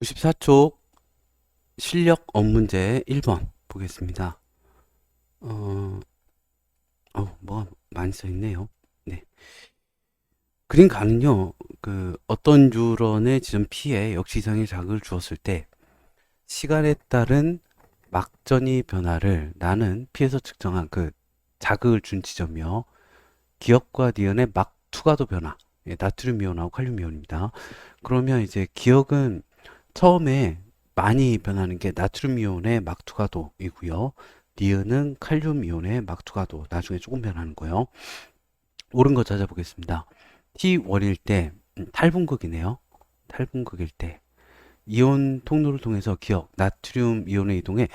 94쪽 실력 업문제 1번 보겠습니다. 어, 어, 뭐가 많이 써 있네요. 네. 그림 가는요, 그, 어떤 뉴런의 지점 P에 역시 이상의 자극을 주었을 때, 시간에 따른 막전이 변화를 나는 P에서 측정한 그 자극을 준 지점이요. 기억과 니은의 막 투과도 변화. 예, 나트륨 이온하고 칼륨 이온입니다. 그러면 이제 기억은 처음에 많이 변하는 게 나트륨 이온의 막투가도이고요. 니은은 칼륨 이온의 막투가도 나중에 조금 변하는 거예요. 옳은 거 찾아보겠습니다. T1일 때 음, 탈분극이네요. 탈분극일 때 이온 통로를 통해서 기억 나트륨 이온의 이동에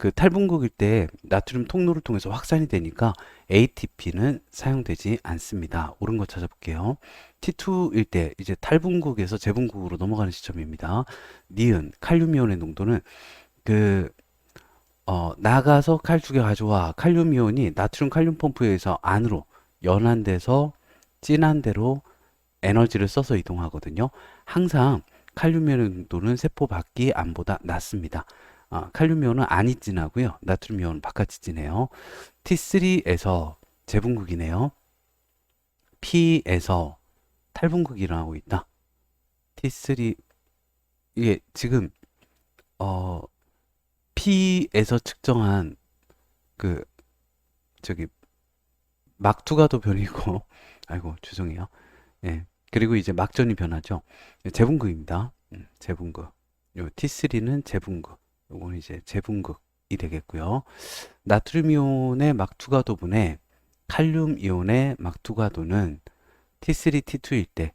그 탈분극일 때 나트륨 통로를 통해서 확산이 되니까 ATP는 사용되지 않습니다. 옳은 거 찾아볼게요. T2일 때 이제 탈분극에서 재분극으로 넘어가는 시점입니다. 니은 칼륨 이온의 농도는 그 어, 나가서 칼죽여 가져와 칼륨 이온이 나트륨 칼륨 펌프에 의해서 안으로 연안돼서 진한 대로 에너지를 써서 이동하거든요. 항상 칼륨 이온의 농도는 세포 밖이 안보다 낮습니다. 아, 칼륨 이온은 안이 진하고요. 나트륨 이온은 바깥이 진해요. T3에서 재분극이네요. P에서 탈분극이 일어나고 있다. T3 이게 지금 어 P에서 측정한 그 저기 막투가도 변이고 아이고 죄송해요. 예. 그리고 이제 막전이 변하죠. 재분극입니다. 음, 재분극. 요 T3는 재분극. 요거는 이제 재분극이 되겠고요. 나트륨 이온의 막투가도분의 칼륨 이온의 막투가도는 T3, T2일 때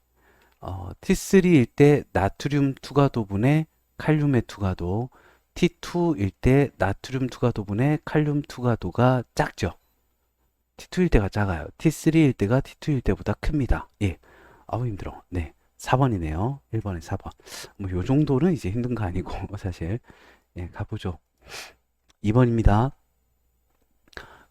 어, T3일 때 나트륨 투가도분의 칼륨의 투가도, T2일 때 나트륨 투가도분의 칼륨 투가도가 작죠. T2일 때가 작아요. T3일 때가 T2일 때보다 큽니다. 예. 아우 힘들어. 네. 4번이네요. 1번에 4번. 뭐 요 정도는 이제 힘든 거 아니고 사실. 예, 가보죠. 2번입니다.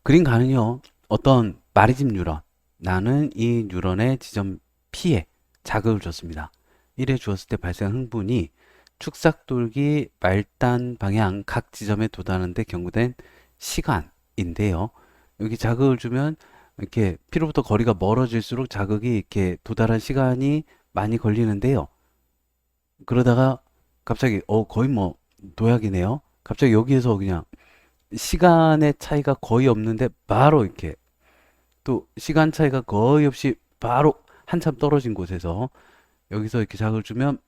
그림 가는요. 어떤 마리집 뉴런. 나는 이 뉴런의 지점 P에 자극을 줬습니다. 1에 주었을 때 발생 흥분이 축삭돌기 말단 방향 각 지점에 도달하는데 경구된 시간인데요. 여기 자극을 주면 이렇게 피로부터 거리가 멀어질수록 자극이 이렇게 도달한 시간이 많이 걸리는데요. 그러다가 갑자기 어 거의 뭐 도약이네요. 갑자기 여기에서 그냥 시간의 차이가 거의 없는데 바로 이렇게 또 시간 차이가 거의 없이 바로 한참 떨어진 곳에서 여기서 이렇게 자극을 주면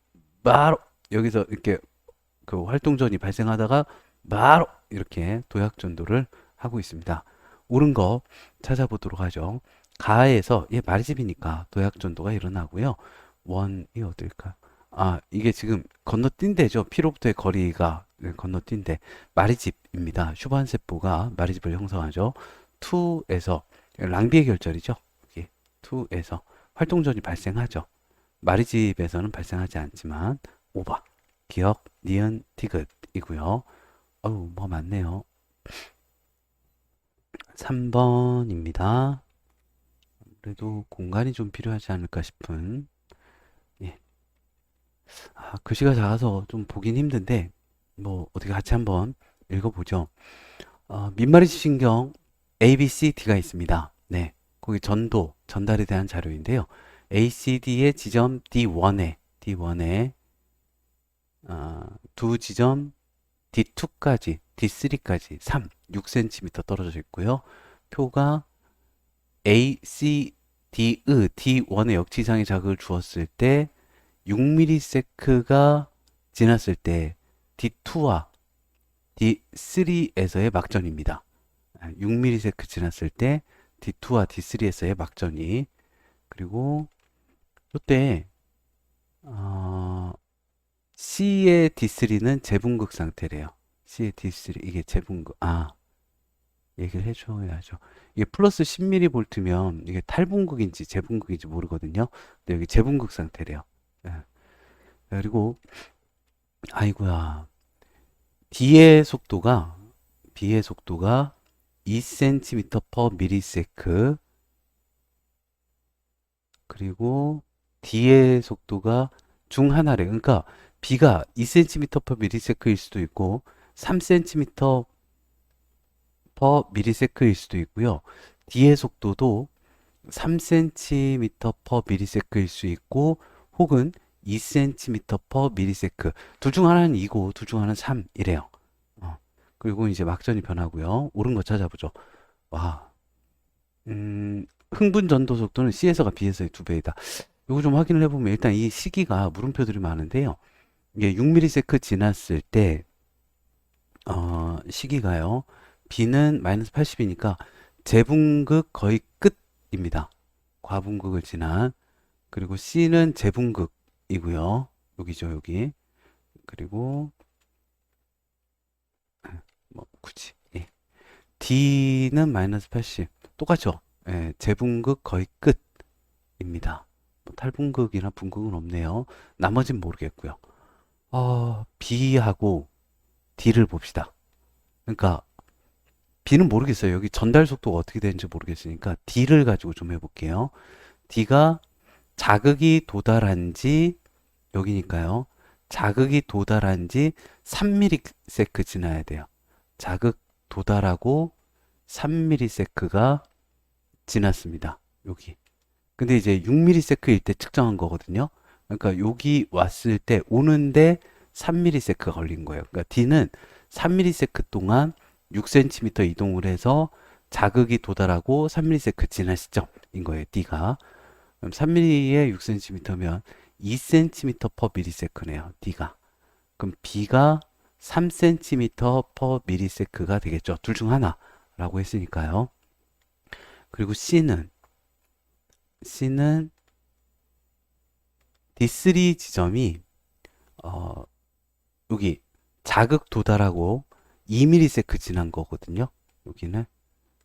바로 여기서 이렇게 그 활동전이 발생하다가 바로 이렇게 도약 전도를 하고 있습니다. 옳은 거 찾아보도록 하죠. 가에서 얘 말집이니까 도약 전도가 일어나고요. 원이 어딜까? 아, 이게 지금 건너뛴 데죠. 피로부터의 거리가 네, 건너뛴 데 마리집입니다. 슈반 세포가 마리집을 형성하죠. 2에서 랑비의 결절이죠. 여기 2에서 활동전이 발생하죠. 마리집에서는 발생하지 않지만 오바, 기억, 니은, 티귿이고요. 어우, 뭐 많네요. 3번입니다. 그래도 공간이 좀 필요하지 않을까 싶은 글씨가 작아서 좀 보긴 힘든데 뭐 어떻게 같이 한번 읽어보죠. 어, 민마리 신경 A, B, C, D가 있습니다. 네, 거기 전도, 전달에 대한 자료인데요. A, C, D의 지점 D1에 D1에 어, 두 지점 D2까지 D3까지 3, 6cm 떨어져 있고요. 표가 A, C, D, 의 D1의 역지상의 자극을 주었을 때 6ms가 지났을 때 D2와 D3에서의 막전입니다. 6ms 지났을 때 D2와 D3에서의 막전이 그리고 이때 어, C의 D3는 재분극 상태래요. C의 D3 이게 재분극 아 얘기를 해줘야죠. 이게 플러스 10mV면 이게 탈분극인지 재분극인지 모르거든요. 근데 여기 재분극 상태래요. 예. 그리고 아이고야 D의 속도가 B의 속도가 2cm per millisecond 그리고 D의 속도가 중 하나래. 그러니까 B가 2cm per ms일 수도 있고 3cm per ms일 수도 있고요. D의 속도도 3cm per ms일 수 있고 혹은 2cm per ms. 둘중 하나는 2고 둘 중 하나는 3이래요. 어. 그리고 이제 막전이 변하고요. 옳은 거 찾아보죠. 와. 음, 흥분 전도 속도는 C에서가 B에서의 두 배이다. 요거 좀 확인을 해보면 일단 이 시기가 물음표들이 많은데요. 이게 6ms 지났을 때 어, 시기가요. B는 마이너스 80이니까 제분극 거의 끝입니다. 과분극을 지난 그리고 C는 제분극이고요. 여기죠, 여기. 그리고 뭐 굳이 예. D는 마이너스 80 똑같죠? 예, 제분극 거의 끝입니다. 뭐 탈분극이나 분극은 없네요. 나머진 모르겠고요. 어, B하고 D를 봅시다. 그러니까 B는 모르겠어요. 여기 전달 속도가 어떻게 되는지 모르겠으니까 D를 가지고 좀 해볼게요. D가 자극이 도달한 지 여기니까요. 자극이 도달한 지 3ms 지나야 돼요. 자극 도달하고 3ms가 지났습니다. 여기. 근데 이제 6ms일 때 측정한 거거든요. 그러니까 여기 왔을 때 오는데 3ms가 걸린 거예요. 그러니까 D는 3ms 동안 6cm 이동을 해서 자극이 도달하고 3ms 지난 시점인 거예요. D가. 그럼 3mm에 6cm면 2cm per ms네요. D가. 그럼 B가 3cm per ms가 되겠죠. 둘 중 하나라고 했으니까요. 그리고 C는 C는 D3 지점이 어, 여기 자극 도달하고 2ms 지난 거거든요. 여기는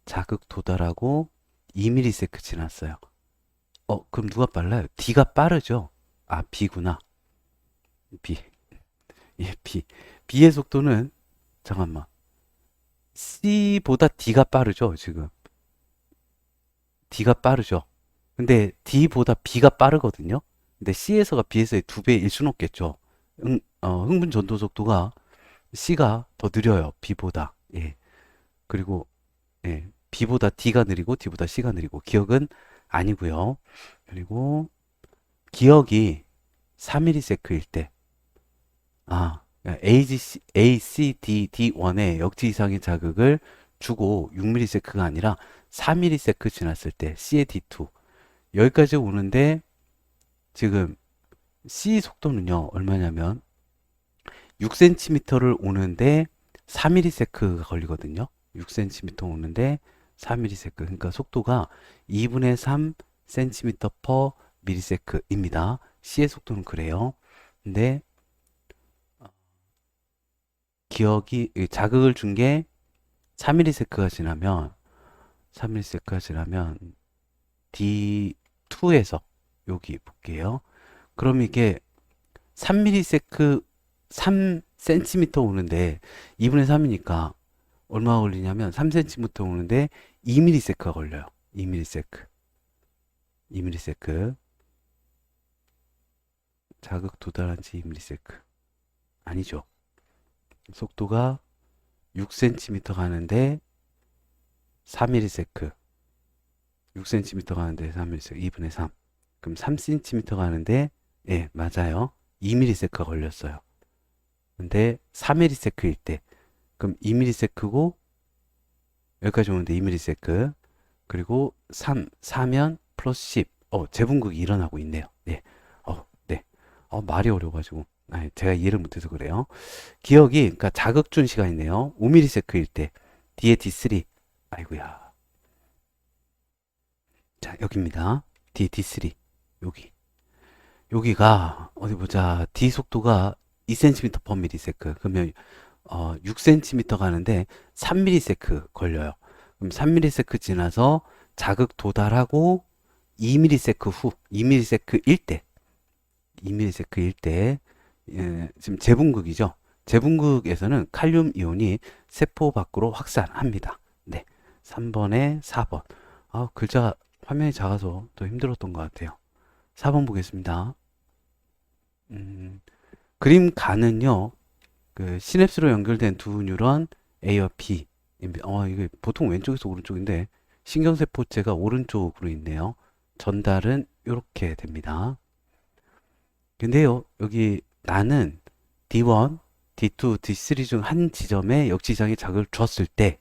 자극 도달하고 2ms 지났어요. 어, 그럼 누가 빨라요? D가 빠르죠? 아, B구나. B. 예, B. B의 속도는, 잠깐만. C보다 D가 빠르죠, 지금. D가 빠르죠. 근데 D보다 B가 빠르거든요. 근데 C에서가 B에서의 두 배일 수는 없겠죠. 응, 어, 흥분 전도 속도가 C가 더 느려요, B보다. 예. 그리고, 예. B보다 D가 느리고 D보다 C가 느리고. 기억은 아니고요. 그리고 기억이 3ms일 때, 아, AGC, ACD, D1의 역지 이상의 자극을 주고 6ms가 아니라 4ms 지났을 때 C의 D2 여기까지 오는데 지금 C 속도는요 얼마냐면 6cm를 오는데 4ms가 걸리거든요. 6cm 오는데 4ms 그러니까 속도가 2분의 3 cm per ms입니다. C의 속도는 그래요. 근데 어, 기억이 자극을 준 게 3ms가 지나면 3ms가 지나면 D2에서 여기 볼게요. 그럼 이게 3ms 3cm 오는데 2분의 3이니까 얼마 걸리냐면 3cm 오는데 2ms가 걸려요. 2ms. 2ms. 자극 도달한 지 2ms. 아니죠. 속도가 6cm 가는데 4ms. 6cm 가는데 3ms 2분의 3. 그럼 3cm 가는데 예, 맞아요. 2ms가 걸렸어요. 근데 3ms일 때 그럼 2ms고 여기까지 오는데 2ms 그리고 3 4면 플러스 10. 어, 재분극이 일어나고 있네요. 네. 어, 네. 어, 말이 어려워 가지고 아, 제가 이해를 못 해서 그래요. 기억이 그러니까 자극 준 시간이네요. 5ms일 때 뒤에 D3. 아이고야. 자, 여기입니다. D, D3. 여기. 여기가, 어디 보자. D 속도가 2cm per ms. 그러면, 어, 6cm 가는데 3ms 걸려요. 그럼 3ms 지나서 자극 도달하고 2ms 후, 2ms일 때, 2ms일 때, 예, 지금 재분극이죠. 재분극에서는 칼륨 이온이 세포 밖으로 확산합니다. 네. 3번에 4번. 아, 글자 화면이 작아서 더 힘들었던 것 같아요. 4번 보겠습니다. 음, 그림 가는요. 그 시냅스로 연결된 두 뉴런 A와 B. 어, 이게 보통 왼쪽에서 오른쪽인데 신경세포체가 오른쪽으로 있네요. 전달은 이렇게 됩니다. 근데요, 여기 나는 D1, D2, D3 중 한 지점에 역지장에 자극을 줬을 때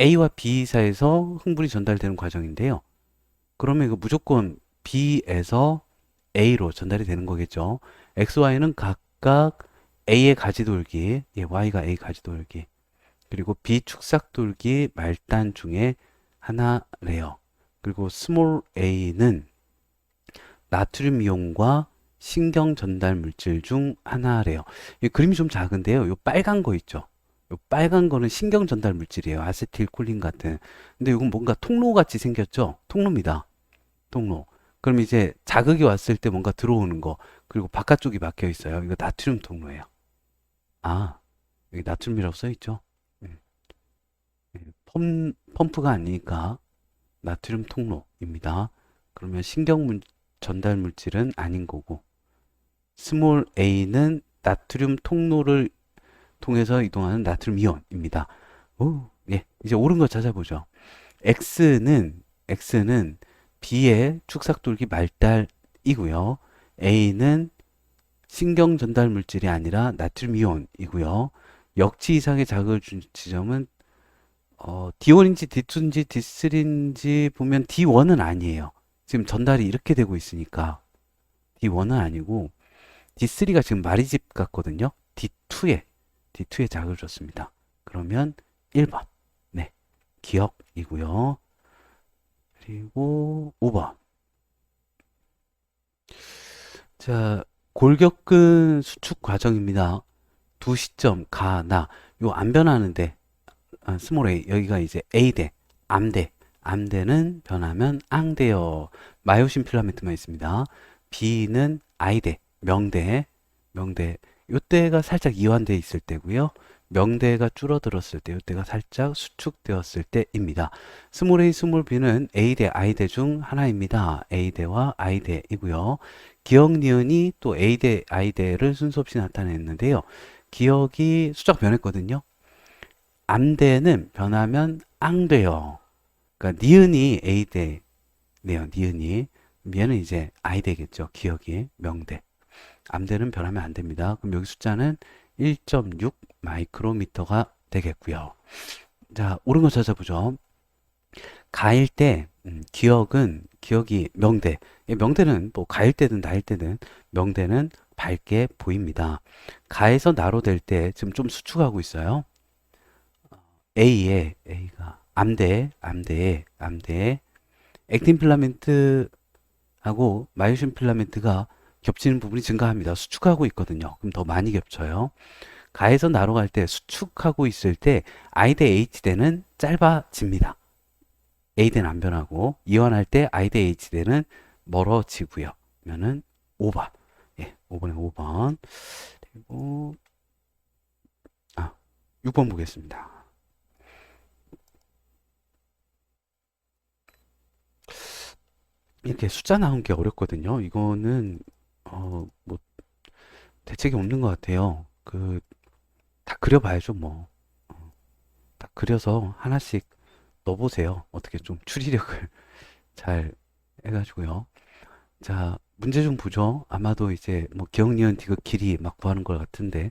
A와 B 사이에서 흥분이 전달되는 과정인데요. 그러면 이거 무조건 B에서 A로 전달이 되는 거겠죠. X, Y는 각각 A의 가지돌기, 예, Y가 A 가지돌기, 그리고 B 축삭돌기 말단 중에 하나래요. 그리고 스몰 a는 나트륨 이온과 신경 전달 물질 중 하나래요. 이 그림이 좀 작은데요. 요 빨간 거 있죠. 요 빨간 거는 신경 전달 물질이에요. 아세틸콜린 같은. 근데 이건 뭔가 통로 같이 생겼죠? 통로입니다. 통로. 그럼 이제 자극이 왔을 때 뭔가 들어오는 거. 그리고 바깥쪽이 막혀 있어요. 이거 나트륨 통로예요. 아, 여기 나트륨이라고 써 있죠? 음. 예, 펌, 펌프가 아니니까 나트륨 통로입니다. 그러면 신경 물- 전달 물질은 아닌 거고 스몰 a는 나트륨 통로를 통해서 이동하는 나트륨 이온입니다. 오, 예, 이제 옳은 거 찾아보죠. x는 x는 b의 축삭돌기 말달이고요. a는 신경 전달 물질이 아니라 나트륨 이온이고요. 역지 이상의 자극을 준 지점은 어, D1인지 D2인지 D3인지 보면 D1은 아니에요. 지금 전달이 이렇게 되고 있으니까 D1은 아니고 D3가 지금 마리집 같거든요. D2에 D2에 자극을 줬습니다. 그러면 1번. 네. 기억이고요. 그리고 5번. 자, 골격근 수축 과정입니다. 두 시점 가, 나. 요 안 변하는데 아, 스몰 a 여기가 이제 a대 암대 암대는 변하면 앙대요 마요신 필라멘트만 있습니다 b는 i대 명대 명대 요때가 살짝 이완돼 있을 때고요 명대가 줄어들었을 때 요때가 살짝 수축되었을 때입니다 스몰 a 스몰 b는 a대 i대 중 하나입니다 a대와 i대이고요 기억 니은이 또 a대 i대를 순서 없이 나타냈는데요 기억이 숫자가 변했거든요 암대는 변하면 앙돼요. 그러니까 니은이 A대네요. 니은이. 얘는 이제 I대겠죠. 기억이 명대. 암대는 변하면 안 됩니다. 그럼 여기 숫자는 1.6 마이크로미터가 되겠고요. 자, 옳은 거 찾아보죠. 가일 때 음, 기억은 기억이 명대. 이 명대는 뭐 가일 때든 나일 때든 명대는 밝게 보입니다. 가에서 나로 될 때 지금 좀 수축하고 있어요. A에 A가 암대, 암대, 암대 액틴 필라멘트하고 마이오신 필라멘트가 겹치는 부분이 증가합니다. 수축하고 있거든요. 그럼 더 많이 겹쳐요. 가에서 나로 갈 때 수축하고 있을 때 I 대 H 대는 짧아집니다. A 대는 안 변하고 이완할 때 I 대 H 대는 멀어지고요. 그러면은 5번. 예, 5번에 5번. 그리고 아, 6번 보겠습니다. 이렇게 숫자 나온 게 어렵거든요. 이거는 어, 뭐 대책이 없는 것 같아요. 그 다 그려봐야죠, 뭐. 어, 다 그려서 하나씩 넣어보세요. 어떻게 좀 추리력을 잘 해가지고요. 자, 문제 좀 보죠. 아마도 이제 뭐 기억, 니은, 디귿, 길이 막 구하는 것 같은데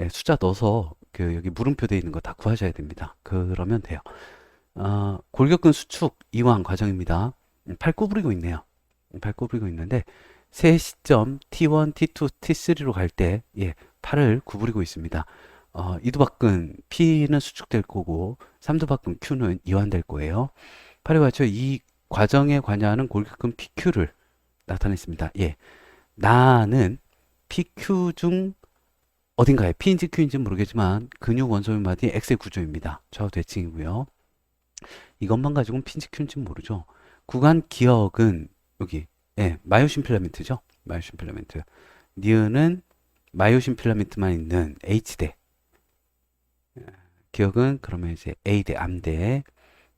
예, 숫자 넣어서 그 여기 물음표 돼 있는 거 다 구하셔야 됩니다. 그러면 돼요. 어, 골격근 수축 이완 과정입니다. 음, 팔 구부리고 있네요. 음, 팔 구부리고 있는데 세 시점 T1, T2, T3로 갈 때 예, 팔을 구부리고 있습니다. 어, 이두박근 P는 수축될 거고 삼두박근 Q는 이완될 거예요. 팔에 맞춰 이 과정에 관여하는 골격근 PQ를 나타냈습니다. 예, 나는 PQ 중 어딘가에 P인지 Q인지 모르겠지만 근육 원소의 마디 X의 구조입니다. 좌우 대칭이고요. 이것만 가지고는 P인지 Q인지 모르죠. 구간 기억은 여기 예, 마요신 필라멘트죠. 마요신 필라멘트. 니은은 마요신 필라멘트만 있는 H대. 예, 기억은 그러면 이제 A대 암대.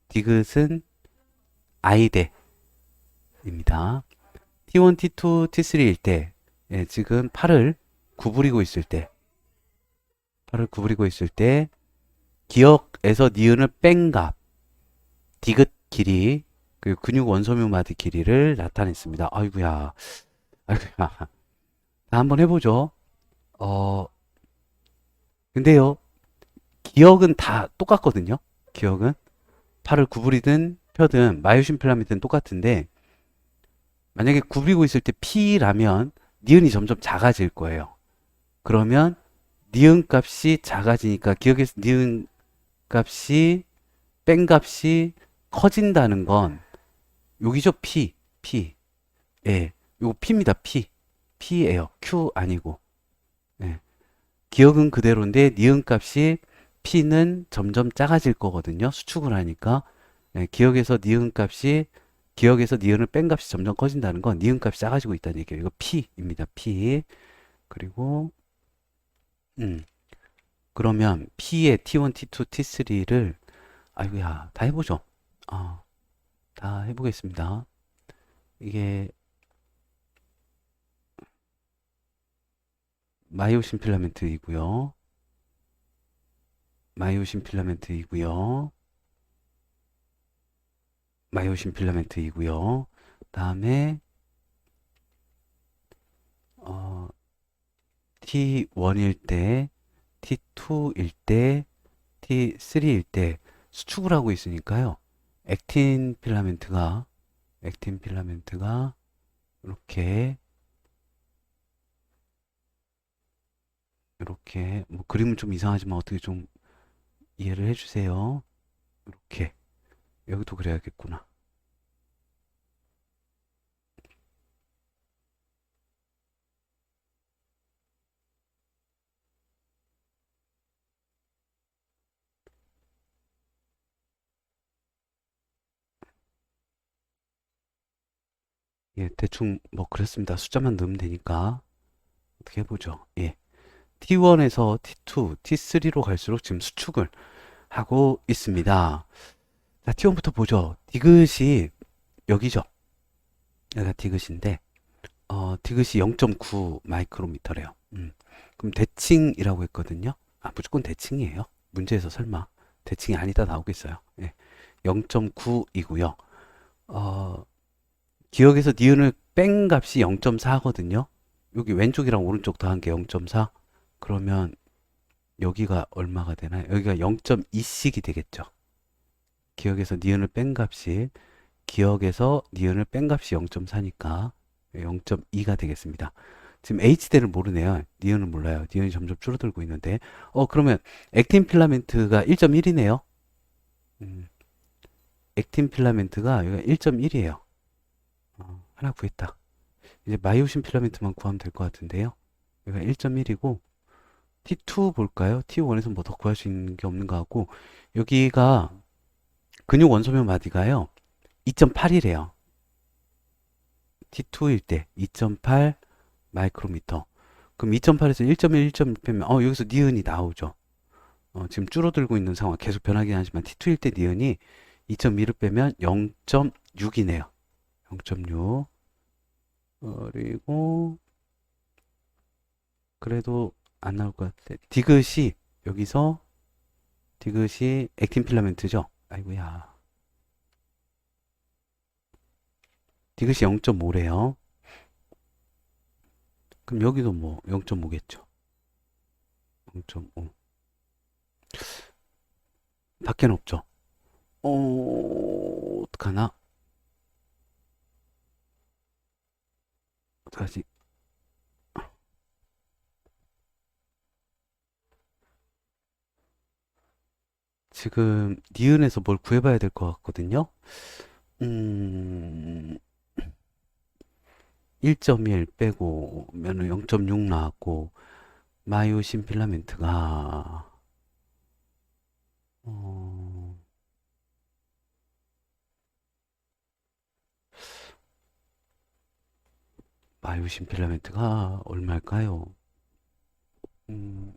디귿은 I대입니다. T1, T2, T3일 때 예, 지금 팔을 구부리고 있을 때 팔을 구부리고 있을 때 기억에서 니은을 뺀 값, 디귿 길이 그리고 근육 원소묘 마디 길이를 나타냈습니다. 아이구야, 아이구야. 자, 한번 해보죠. 어, 근데요, 기억은 다 똑같거든요. 기억은 팔을 구부리든 펴든 마이오신 필라멘트는 똑같은데 만약에 구부리고 있을 때 P라면 니은이 점점 작아질 거예요. 그러면 니은 값이 작아지니까 기억에서 니은 값이 뺀 값이 커진다는 건 여기죠? P P. 예 요거 P입니다. P. P예요. Q 아니고. 예. 기억은 그대로인데 니은 값이 P는 점점 작아질 거거든요. 수축을 하니까. 예, 기억에서 니은 값이 기억에서 니은을 뺀 값이 점점 커진다는 건 니은 값이 작아지고 있다는 얘기예요. 이거 P입니다. P. 그리고 음. 그러면 P의 T1, T2, T3를 아이고야 다 해보죠. 아, 다 해보겠습니다. 이게 마이오신 필라멘트이고요. 마이오신 필라멘트이고요. 마이오신 필라멘트이고요. 다음에 어, T1일 때, T2일 때, T3일 때 수축을 하고 있으니까요. 액틴 필라멘트가 액틴 필라멘트가 이렇게 이렇게 뭐 그림은 좀 이상하지만 어떻게 좀 이해를 해주세요. 이렇게 여기도 그래야겠구나. 예, 대충 뭐 그랬습니다. 숫자만 넣으면 되니까 어떻게 해보죠. 예. T1에서 T2, T3로 갈수록 지금 수축을 하고 있습니다. 자, T1부터 보죠. 디귿이 여기죠. 여기가 디귿인데, 어, 디귿이 0.9 마이크로미터래요. 음. 그럼 대칭이라고 했거든요. 아, 무조건 대칭이에요. 문제에서 설마 대칭이 아니다 나오겠어요. 예. 0.9이고요. 어, 기억에서 니은을 뺀 값이 0.4거든요. 여기 왼쪽이랑 오른쪽 더한 게 0.4. 그러면 여기가 얼마가 되나요? 여기가 0.2씩이 되겠죠. 기억에서 니은을 뺀 값이 기억에서 니은을 뺀 값이 0.4니까 0.2가 되겠습니다. 지금 H대를 모르네요. 니은은 몰라요. 니은이 점점 줄어들고 있는데 어 그러면 액틴 필라멘트가 1.1이네요. 음, 액틴 필라멘트가 여기가 1.1이에요. 어, 하나 구했다. 이제 마이오신 필라멘트만 구하면 될 것 같은데요. 여기가 1.1이고 T2 볼까요? T1에서 뭐 더 구할 수 있는 게 없는 것 같고 여기가 근육 원소면 마디가요. 2.8이래요. T2일 때 2.8 마이크로미터. 그럼 2.8에서 1.1, 1.1 빼면 어 여기서 니은이 나오죠. 어, 지금 줄어들고 있는 상황 계속 변하긴 하지만 T2일 때 니은이 2.2를 빼면 0.6이네요. 0.6 그리고 그래도 안 나올 것 같아. 디귿이 여기서 디귿이 액틴 필라멘트죠. 아이고야. 디귿이 0.5래요. 그럼 여기도 뭐 0.5겠죠. 0.5. 밖에는 없죠. 어, 어떡하나? 어떡하지? 지금 니은에서 뭘 구해봐야 될 것 같거든요. 음, 1.1 빼고 면은 0.6 나왔고 마이오신 필라멘트가 어, 마이오신 필라멘트가 얼마일까요? 음,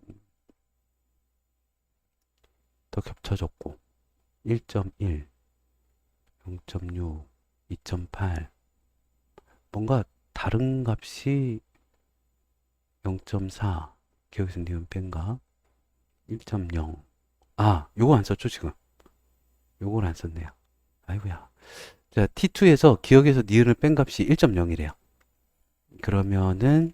더 겹쳐졌고 1.1, 0.6, 2.8 뭔가 다른 값이 0.4 기억에서 니은 뺀가 1.0 아, 요거 안 썼죠, 지금? 요걸 안 썼네요. 아이고야. 자, T2에서 기억에서 니은을 뺀 값이 1.0이래요. 그러면은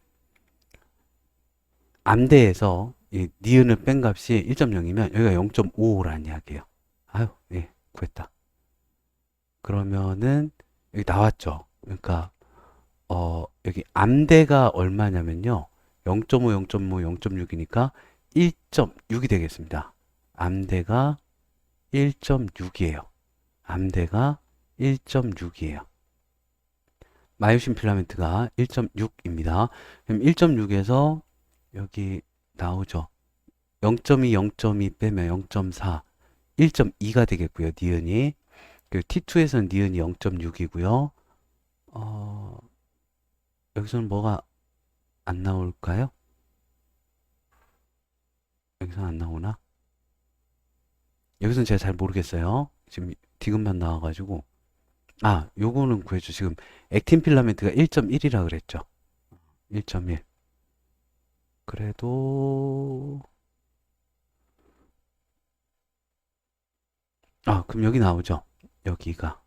암대에서 이 니은을 뺀 값이 1.0이면 여기가 0.55라는 이야기예요. 아유, 예, 구했다. 그러면은 여기 나왔죠. 그러니까 어, 여기 암대가 얼마냐면요. 0.5, 0.5, 0.6이니까 1.6이 되겠습니다. 암대가 1.6이에요. 암대가 1.6이에요. 마이오신 필라멘트가 1.6입니다. 그럼 1.6에서 여기 나오죠. 0.2, 0.2 빼면 0.4, 1.2가 되겠고요. 니은이. 그리고 T2에서는 니은이 0.6이고요. 어, 여기서는 뭐가 안 나올까요? 여기서는 안 나오나? 여기서는 제가 잘 모르겠어요. 지금 디귿만 나와가지고. 아, 요거는 구해줘. 지금 액틴 필라멘트가 1.1이라 그랬죠. 1.1. 그래도 아, 그럼 여기 나오죠. 여기가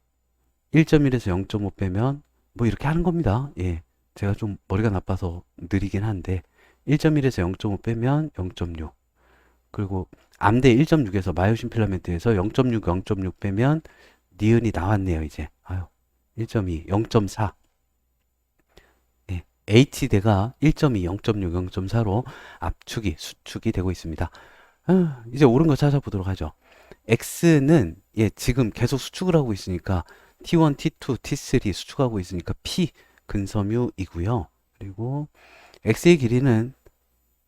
1.1에서 0.5 빼면 뭐 이렇게 하는 겁니다. 예. 제가 좀 머리가 나빠서 느리긴 한데 1.1에서 0.5 빼면 0.6. 그리고 암대 1.6에서 마이오신 필라멘트에서 0.6, 0.6 빼면 니은이 나왔네요, 이제. 아유. 1.2, 0.4. 예. H대가 1.2, 0.6, 0.4로 압축이, 수축이 되고 있습니다. 아, 이제 옳은 거 찾아보도록 하죠. X는 예, 지금 계속 수축을 하고 있으니까 T1, T2, T3 수축하고 있으니까 P 근섬유이고요. 그리고 X의 길이는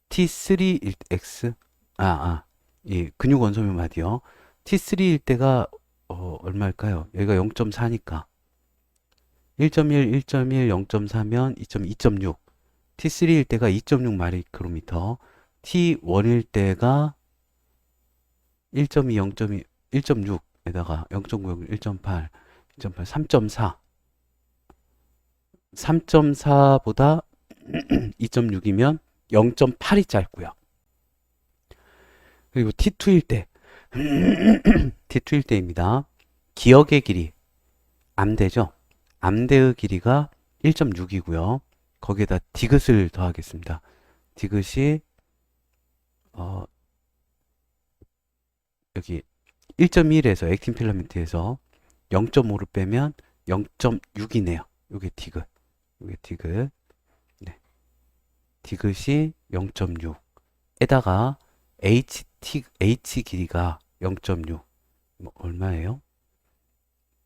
T3일 X 아, 아, 예, 근육 원소유 마디요. T3일 때가 어, 얼마일까요? 여기가 0.4니까 1.1, 1.1, 0.4면 2.2.6 T3일 때가 2.6 마이크로미터 T1일 때가 1.2, 0.2, 1.6에다가 0.9, 1.8, 1.8, 3.4. 3.4보다 2.6이면 0.8이 짧고요. 그리고 T2일 때, T2일 때입니다. 기억의 길이, 암대죠. 암대의 길이가 1.6이고요. 거기에다 디귿을 더하겠습니다. 디귿이 어, 여기 1.1에서 액틴 필라멘트에서 0.5를 빼면 0.6이네요. 요게 디귿. 요게 디귿. 네. 디귿이 0.6 에다가 HT, H 길이가 0.6. 뭐 얼마예요?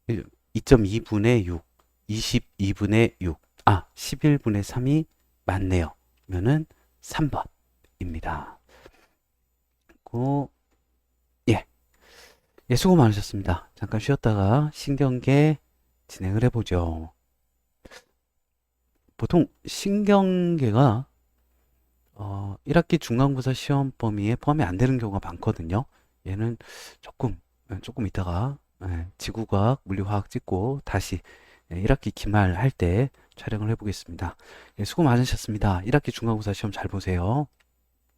2.2분의 6. 22분의 6. 아, 11분의 3이 맞네요. 그러면은 3번입니다. 그리고 예, 수고 많으셨습니다. 잠깐 쉬었다가 신경계 진행을 해보죠. 보통 신경계가 어, 1학기 중간고사 시험 범위에 포함이 안 되는 경우가 많거든요. 얘는 조금 조금 이따가 예, 지구과학, 물리화학 찍고 다시 예, 1학기 기말 할 때 촬영을 해보겠습니다. 예, 수고 많으셨습니다. 1학기 중간고사 시험 잘 보세요.